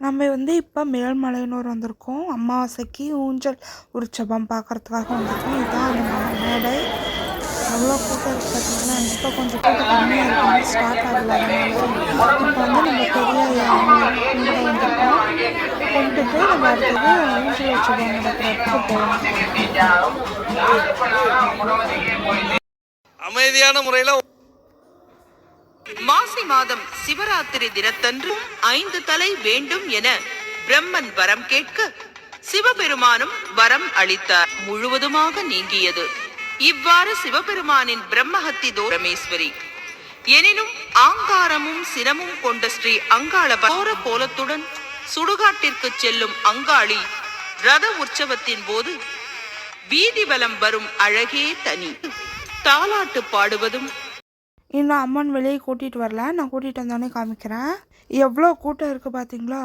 நம்ம வந்து இப்போ மேல்மலையனூர் வந்திருக்கோம். அமாவாசைக்கு ஊஞ்சல் உற்சவம் பார்க்கறதுக்காக வந்திருக்கோம். இதுதான் அந்த மேடை. எவ்வளோ கூட்டம் பார்த்தீங்கன்னா இப்போ கொஞ்சம் கூட்டம் கம்மியாக இருக்கும் ஸ்டார்ட் ஆகல அதனால. இப்போ வந்து நம்ம பெரிய கும்பிட வந்திருக்கோம். போய் நம்ம அடுத்தது ஊஞ்சல் உற்சவம் நடக்கிறதுக்கு போகலாம். அமைதியான முறையில் மாசி மாதம் சிவராத்திரி தினத்தன்று ஐந்து தலை வேண்டும் என பிரம்மன் வரம் கேட்க சிவபெருமானும் வரம் அளித்தார். முழுவதுமாக நீங்கியது. இவ்வாறு சிவபெருமானின் பிரம்மஹத்தி தோரமேஸ்வரி எனினும் ஆங்காரமும் சிரமும் கொண்ட ஸ்ரீ அங்காள போர கோலத்துடன் சுடுகாட்டிற்கு செல்லும் அங்காளி ரத உற்சவத்தின் போது வீதி வலம் வரும் அழகே தனி. தாலாட்டு பாடுவதும் இன்னும் அம்மன் வெளியே கூட்டிகிட்டு வரல. நான் கூட்டிகிட்டு வந்தோடனே காமிக்கிறேன். எவ்வளோ கூட்டம் இருக்குது பார்த்தீங்களா